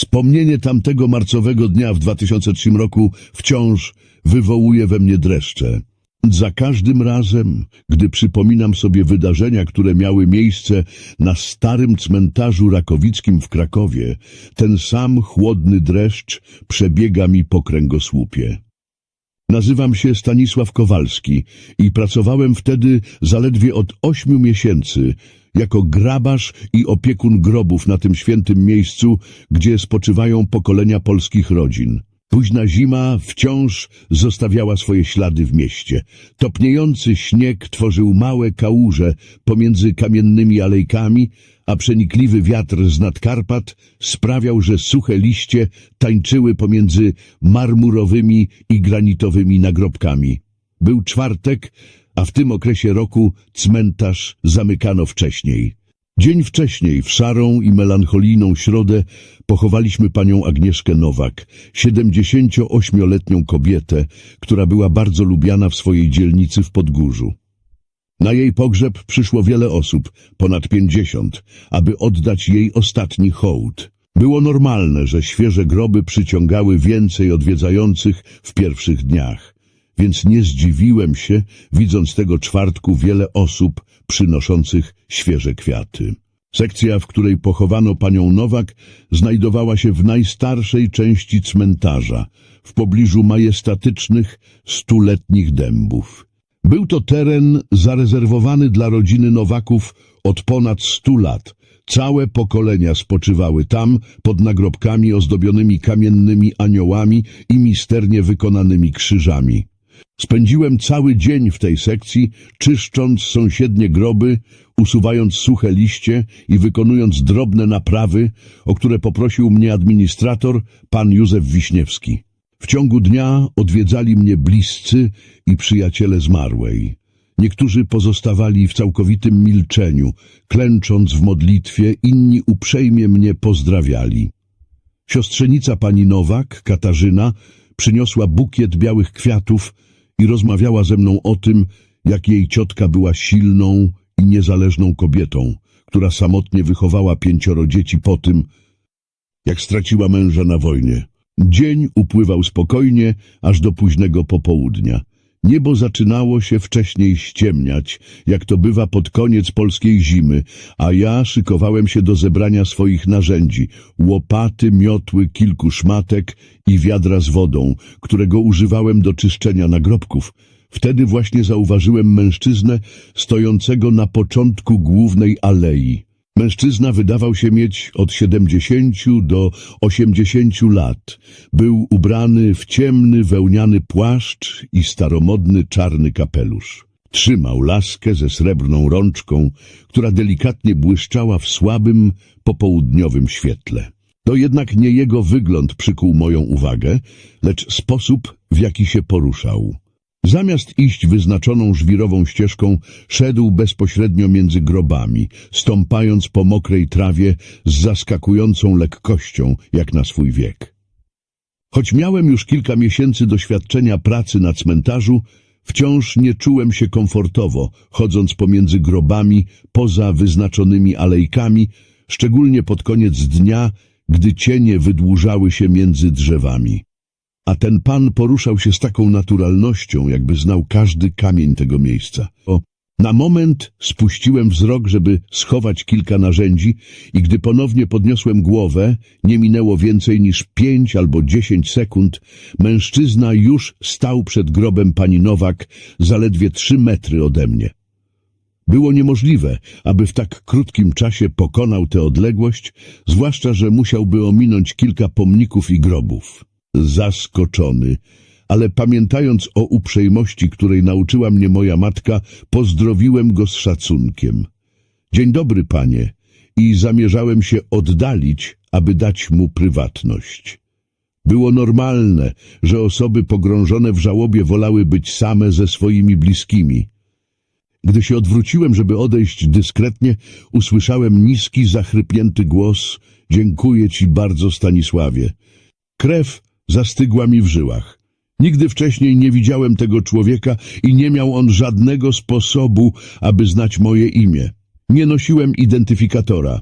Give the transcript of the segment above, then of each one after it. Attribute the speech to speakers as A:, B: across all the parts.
A: Wspomnienie tamtego marcowego dnia w 2003 roku wciąż wywołuje we mnie dreszcze. Za każdym razem, gdy przypominam sobie wydarzenia, które miały miejsce na starym cmentarzu rakowickim w Krakowie, ten sam chłodny dreszcz przebiega mi po kręgosłupie. Nazywam się Stanisław Kowalski i pracowałem wtedy zaledwie od ośmiu miesięcy jako grabarz i opiekun grobów na tym świętym miejscu, gdzie spoczywają pokolenia polskich rodzin. Późna zima wciąż zostawiała swoje ślady w mieście. Topniejący śnieg tworzył małe kałuże pomiędzy kamiennymi alejkami, a przenikliwy wiatr z nad Karpat sprawiał, że suche liście tańczyły pomiędzy marmurowymi i granitowymi nagrobkami. Był czwartek, a w tym okresie roku cmentarz zamykano wcześniej. Dzień wcześniej, w szarą i melancholijną środę, pochowaliśmy panią Agnieszkę Nowak, 78-letnią kobietę, która była bardzo lubiana w swojej dzielnicy w Podgórzu. Na jej pogrzeb przyszło wiele osób, ponad 50, aby oddać jej ostatni hołd. Było normalne, że świeże groby przyciągały więcej odwiedzających w pierwszych dniach, więc nie zdziwiłem się, widząc tego czwartku wiele osób przynoszących świeże kwiaty. Sekcja, w której pochowano panią Nowak, znajdowała się w najstarszej części cmentarza, w pobliżu majestatycznych, stuletnich dębów. Był to teren zarezerwowany dla rodziny Nowaków od ponad stu lat. Całe pokolenia spoczywały tam pod nagrobkami ozdobionymi kamiennymi aniołami i misternie wykonanymi krzyżami. Spędziłem cały dzień w tej sekcji, czyszcząc sąsiednie groby, usuwając suche liście i wykonując drobne naprawy, o które poprosił mnie administrator, pan Józef Wiśniewski. W ciągu dnia odwiedzali mnie bliscy i przyjaciele zmarłej. Niektórzy pozostawali w całkowitym milczeniu, klęcząc w modlitwie, inni uprzejmie mnie pozdrawiali. Siostrzenica pani Nowak, Katarzyna, przyniosła bukiet białych kwiatów i rozmawiała ze mną o tym, jak jej ciotka była silną i niezależną kobietą, która samotnie wychowała pięcioro dzieci po tym, jak straciła męża na wojnie. Dzień upływał spokojnie, aż do późnego popołudnia. Niebo zaczynało się wcześniej ściemniać, jak to bywa pod koniec polskiej zimy, a ja szykowałem się do zebrania swoich narzędzi, łopaty, miotły, kilku szmatek i wiadra z wodą, którego używałem do czyszczenia nagrobków. Wtedy właśnie zauważyłem mężczyznę stojącego na początku głównej alei. Mężczyzna wydawał się mieć od 70 do 80 lat. Był ubrany w ciemny wełniany płaszcz i staromodny czarny kapelusz. Trzymał laskę ze srebrną rączką, która delikatnie błyszczała w słabym, popołudniowym świetle. To jednak nie jego wygląd przykuł moją uwagę, lecz sposób, w jaki się poruszał. Zamiast iść wyznaczoną żwirową ścieżką, szedł bezpośrednio między grobami, stąpając po mokrej trawie z zaskakującą lekkością, jak na swój wiek. Choć miałem już kilka miesięcy doświadczenia pracy na cmentarzu, wciąż nie czułem się komfortowo, chodząc pomiędzy grobami, poza wyznaczonymi alejkami, szczególnie pod koniec dnia, gdy cienie wydłużały się między drzewami. A ten pan poruszał się z taką naturalnością, jakby znał każdy kamień tego miejsca. O, na moment spuściłem wzrok, żeby schować kilka narzędzi i gdy ponownie podniosłem głowę, nie minęło więcej niż pięć albo dziesięć sekund, mężczyzna już stał przed grobem pani Nowak zaledwie trzy metry ode mnie. Było niemożliwe, aby w tak krótkim czasie pokonał tę odległość, zwłaszcza, że musiałby ominąć kilka pomników i grobów zaskoczony, ale pamiętając o uprzejmości, której nauczyła mnie moja matka, pozdrowiłem go z szacunkiem. Dzień dobry, panie, i zamierzałem się oddalić, aby dać mu prywatność. Było normalne, że osoby pogrążone w żałobie wolały być same ze swoimi bliskimi. Gdy się odwróciłem, żeby odejść dyskretnie, usłyszałem niski, zachrypnięty głos – dziękuję ci bardzo, Stanisławie. Krew zastygła mi w żyłach. Nigdy wcześniej nie widziałem tego człowieka i nie miał on żadnego sposobu, aby znać moje imię. Nie nosiłem identyfikatora.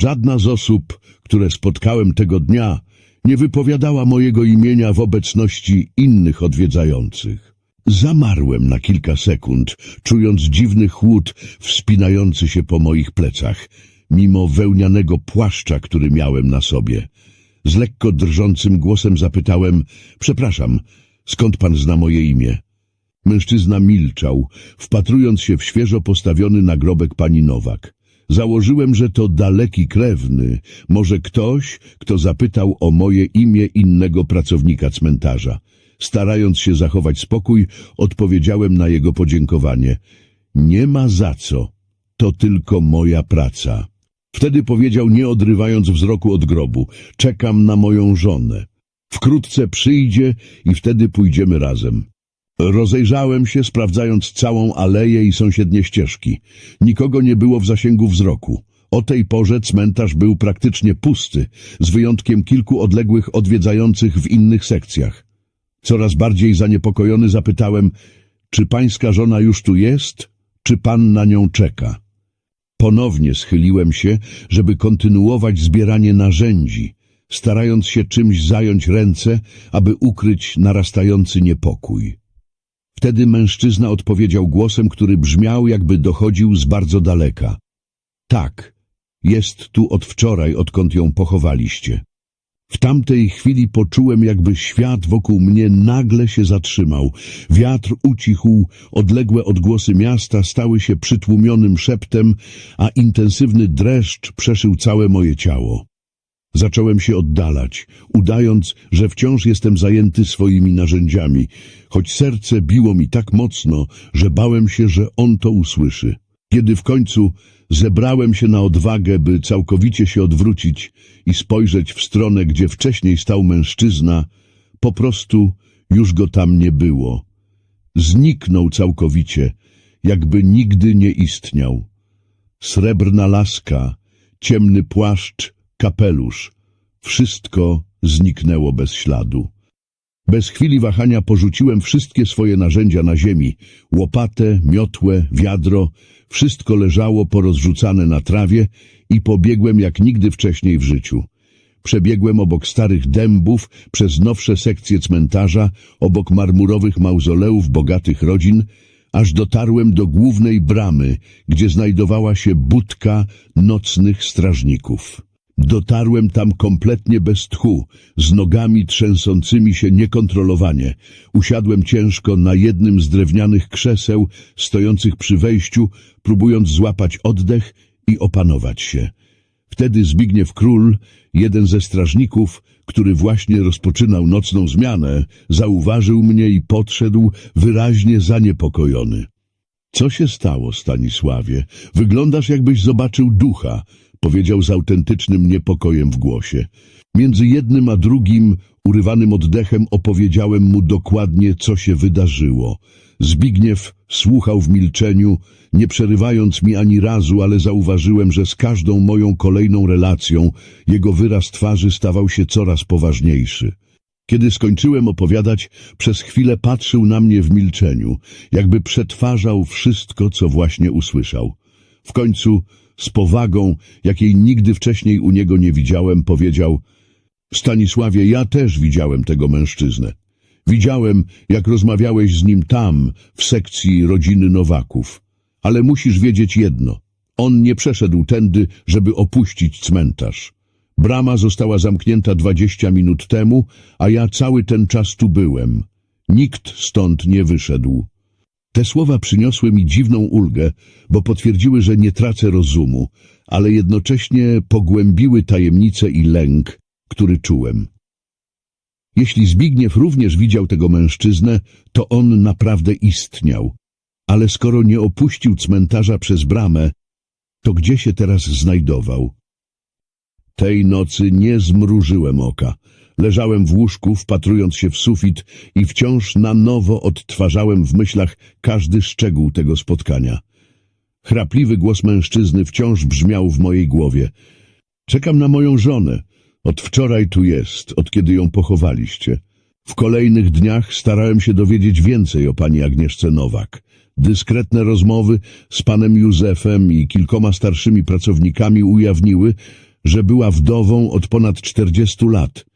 A: Żadna z osób, które spotkałem tego dnia, nie wypowiadała mojego imienia w obecności innych odwiedzających. Zamarłem na kilka sekund, czując dziwny chłód wspinający się po moich plecach, mimo wełnianego płaszcza, który miałem na sobie. Z lekko drżącym głosem zapytałem, przepraszam, skąd pan zna moje imię? Mężczyzna milczał, wpatrując się w świeżo postawiony nagrobek pani Nowak. Założyłem, że to daleki krewny, może ktoś, kto zapytał o moje imię innego pracownika cmentarza. Starając się zachować spokój, odpowiedziałem na jego podziękowanie. Nie ma za co, to tylko moja praca. Wtedy powiedział, nie odrywając wzroku od grobu, czekam na moją żonę. Wkrótce przyjdzie i wtedy pójdziemy razem. Rozejrzałem się, sprawdzając całą aleję i sąsiednie ścieżki. Nikogo nie było w zasięgu wzroku. O tej porze cmentarz był praktycznie pusty, z wyjątkiem kilku odległych odwiedzających w innych sekcjach. Coraz bardziej zaniepokojony zapytałem, czy pańska żona już tu jest, czy pan na nią czeka? Ponownie schyliłem się, żeby kontynuować zbieranie narzędzi, starając się czymś zająć ręce, aby ukryć narastający niepokój. Wtedy mężczyzna odpowiedział głosem, który brzmiał, jakby dochodził z bardzo daleka. Tak, jest tu od wczoraj, odkąd ją pochowaliście. W tamtej chwili poczułem, jakby świat wokół mnie nagle się zatrzymał. Wiatr ucichł, odległe odgłosy miasta stały się przytłumionym szeptem, a intensywny dreszcz przeszył całe moje ciało. Zacząłem się oddalać, udając, że wciąż jestem zajęty swoimi narzędziami, choć serce biło mi tak mocno, że bałem się, że on to usłyszy. Kiedy w końcu zebrałem się na odwagę, by całkowicie się odwrócić i spojrzeć w stronę, gdzie wcześniej stał mężczyzna, po prostu już go tam nie było. Zniknął całkowicie, jakby nigdy nie istniał. Srebrna laska, ciemny płaszcz, kapelusz. Wszystko zniknęło bez śladu. Bez chwili wahania porzuciłem wszystkie swoje narzędzia na ziemi. Łopatę, miotłę, wiadro, wszystko leżało porozrzucane na trawie i pobiegłem jak nigdy wcześniej w życiu. Przebiegłem obok starych dębów, przez nowsze sekcje cmentarza, obok marmurowych mauzoleów bogatych rodzin, aż dotarłem do głównej bramy, gdzie znajdowała się budka nocnych strażników. Dotarłem tam kompletnie bez tchu, z nogami trzęsącymi się niekontrolowanie. Usiadłem ciężko na jednym z drewnianych krzeseł stojących przy wejściu, próbując złapać oddech i opanować się. Wtedy Zbigniew Król, jeden ze strażników, który właśnie rozpoczynał nocną zmianę, zauważył mnie i podszedł wyraźnie zaniepokojony. Co się stało, Stanisławie? Wyglądasz jakbyś zobaczył ducha powiedział z autentycznym niepokojem w głosie. Między jednym a drugim, urywanym oddechem, opowiedziałem mu dokładnie, co się wydarzyło. Zbigniew słuchał w milczeniu, nie przerywając mi ani razu, ale zauważyłem, że z każdą moją kolejną relacją jego wyraz twarzy stawał się coraz poważniejszy. Kiedy skończyłem opowiadać, przez chwilę patrzył na mnie w milczeniu, jakby przetwarzał wszystko, co właśnie usłyszał. W końcu z powagą, jakiej nigdy wcześniej u niego nie widziałem, powiedział Stanisławie, ja też widziałem tego mężczyznę. Widziałem, jak rozmawiałeś z nim tam, w sekcji rodziny Nowaków. Ale musisz wiedzieć jedno. On nie przeszedł tędy, żeby opuścić cmentarz. Brama została zamknięta dwadzieścia minut temu, a ja cały ten czas tu byłem. Nikt stąd nie wyszedł. Te słowa przyniosły mi dziwną ulgę, bo potwierdziły, że nie tracę rozumu, ale jednocześnie pogłębiły tajemnicę i lęk, który czułem. Jeśli Zbigniew również widział tego mężczyznę, to on naprawdę istniał. Ale skoro nie opuścił cmentarza przez bramę, to gdzie się teraz znajdował? Tej nocy nie zmrużyłem oka. Leżałem w łóżku, wpatrując się w sufit i wciąż na nowo odtwarzałem w myślach każdy szczegół tego spotkania. Chrapliwy głos mężczyzny wciąż brzmiał w mojej głowie. Czekam na moją żonę. Od wczoraj tu jest, od kiedy ją pochowaliście. W kolejnych dniach starałem się dowiedzieć więcej o pani Agnieszce Nowak. Dyskretne rozmowy z panem Józefem i kilkoma starszymi pracownikami ujawniły, że była wdową od ponad 40 lat.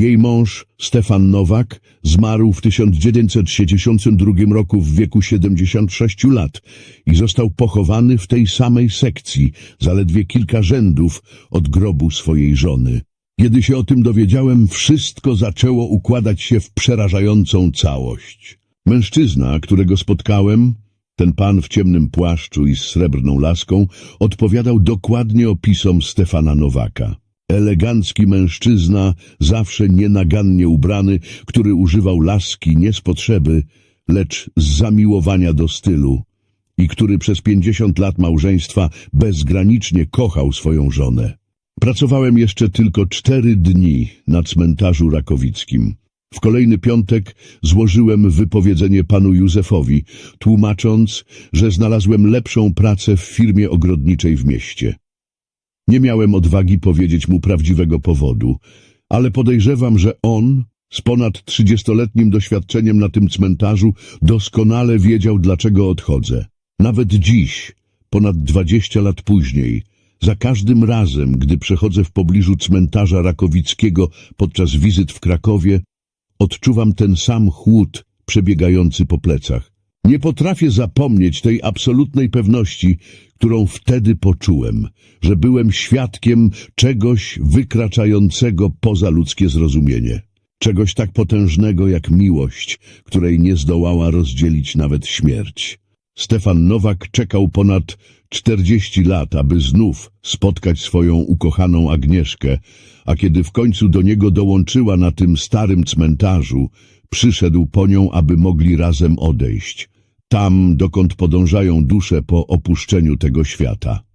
A: Jej mąż, Stefan Nowak, zmarł w 1962 roku w wieku 76 lat i został pochowany w tej samej sekcji, zaledwie kilka rzędów od grobu swojej żony. Kiedy się o tym dowiedziałem, wszystko zaczęło układać się w przerażającą całość. Mężczyzna, którego spotkałem, ten pan w ciemnym płaszczu i z srebrną laską, odpowiadał dokładnie opisom Stefana Nowaka. Elegancki mężczyzna, zawsze nienagannie ubrany, który używał laski nie z potrzeby, lecz z zamiłowania do stylu i który przez pięćdziesiąt lat małżeństwa bezgranicznie kochał swoją żonę. Pracowałem jeszcze tylko cztery dni na cmentarzu rakowickim. W kolejny piątek złożyłem wypowiedzenie panu Józefowi, tłumacząc, że znalazłem lepszą pracę w firmie ogrodniczej w mieście. Nie miałem odwagi powiedzieć mu prawdziwego powodu, ale podejrzewam, że on, z ponad trzydziestoletnim doświadczeniem na tym cmentarzu, doskonale wiedział, dlaczego odchodzę. Nawet dziś, ponad dwadzieścia lat później, za każdym razem, gdy przechodzę w pobliżu cmentarza Rakowickiego podczas wizyt w Krakowie, odczuwam ten sam chłód przebiegający po plecach. Nie potrafię zapomnieć tej absolutnej pewności, którą wtedy poczułem, że byłem świadkiem czegoś wykraczającego poza ludzkie zrozumienie. Czegoś tak potężnego jak miłość, której nie zdołała rozdzielić nawet śmierć. Stefan Nowak czekał ponad czterdzieści lat, aby znów spotkać swoją ukochaną Agnieszkę, a kiedy w końcu do niego dołączyła na tym starym cmentarzu, przyszedł po nią, aby mogli razem odejść. Tam, dokąd podążają dusze po opuszczeniu tego świata.